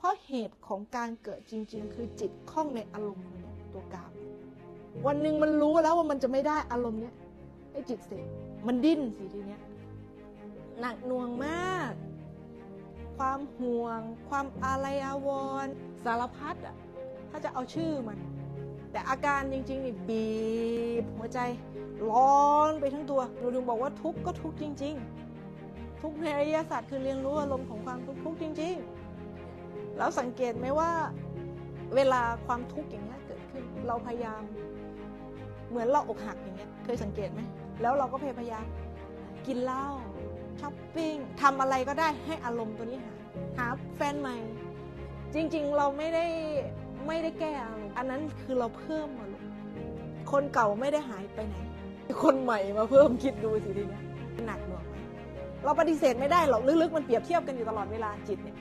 เพราะเหตุของการเกิดจริง ๆ คือจิตคล้องในอารมณ์เนี่ยตัวกามวันหนึ่งมันรู้แล้วว่ามันจะไม่ได้อารมณ์เนี้ยไอ้จิตเสกมันดิ้นสิทีเนี้ยหนักหน่วงมาก ความห่วง ความอาลัยอาวรณ์สารพัดอะถ้าจะเอาชื่อมัน แต่อาการจริงๆนี่บีบหัวใจร้อนไปทั้งตัวหนูถึงบอกว่าทุกข์ก็ทุกข์จริง ๆ ทุกข์ในอริยศาสตร์คือเรียนรู้อารมณ์ของความทุกข์ทุกข์จริง ๆ แล้วสังเกตไหมว่าเวลาความทุกข์อย่างเงี้ยเกิดขึ้นเราพยายาม เหมือนเราอกหักอย่างเงี้ยเคยสังเกตไหมแล้วเราก็พยายามกินเหล้าช้อปปิ้งทำอะไรก็ได้ให้อารมณ์ตัวนี้หายหาแฟนใหม่ จริงๆเราไม่ได้ไม่ได้แก้อารมณ์อันนั้นคือเราเพิ่มอารมณ์คนเก่าไม่ได้หายไปไหน คนใหม่มาเพิ่มคิดดูสิทีนี้หนักหน่วงไหมเราปฏิเสธไม่ได้หรอกลึกๆมันเปรียบเทียบกันอยู่ตลอดเวลาจิตเนี่ย